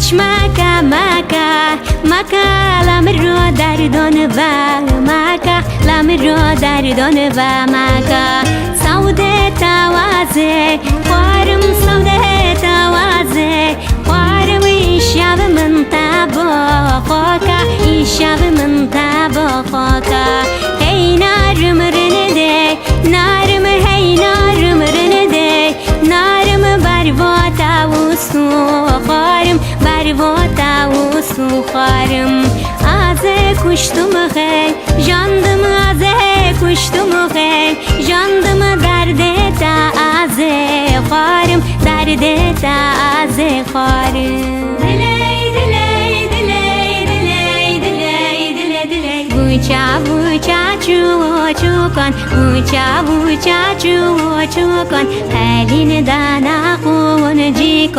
Deci maca, maca, maca la mero dar doneva Maca la mero dar doneva maca. Sau de tawaze, coarăm sau de tawaze Coarăm și avem în tabo, coca și avem în живота усухарым азе куштумы хэй жандым азе куштумы хэй жандым дарде та азе харым дарде та азе харым Uça uça çuo çukan Uça uça çuo çukan Helin dana